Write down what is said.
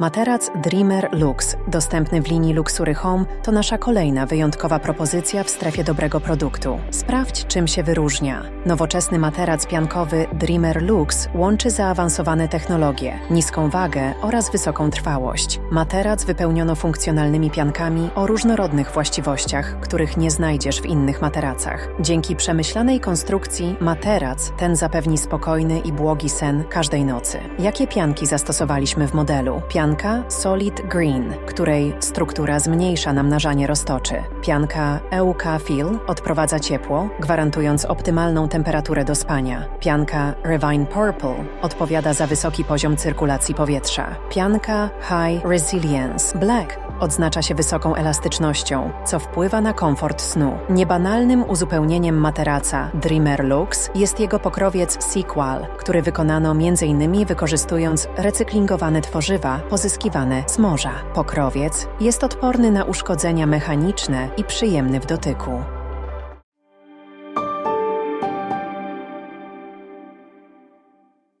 Materac Dreamer Lux, dostępny w linii Luxury Home, to nasza kolejna wyjątkowa propozycja w strefie dobrego produktu. Sprawdź, czym się wyróżnia. Nowoczesny materac piankowy Dreamer Lux łączy zaawansowane technologie, niską wagę oraz wysoką trwałość. Materac wypełniono funkcjonalnymi piankami o różnorodnych właściwościach, których nie znajdziesz w innych materacach. Dzięki przemyślanej konstrukcji materac ten zapewni spokojny i błogi sen każdej nocy. Jakie pianki zastosowaliśmy w modelu? Pianka Solid Green, której struktura zmniejsza namnażanie roztoczy. Pianka EUK Feel odprowadza ciepło, gwarantując optymalną temperaturę do spania. Pianka Revine Purple odpowiada za wysoki poziom cyrkulacji powietrza. Pianka High Resilience Black odznacza się wysoką elastycznością, co wpływa na komfort snu. Niebanalnym uzupełnieniem materaca Dreamer Lux jest jego pokrowiec Sequal, który wykonano m.in. wykorzystując recyklingowane tworzywa pozyskiwane z morza. Pokrowiec jest odporny na uszkodzenia mechaniczne i przyjemny w dotyku.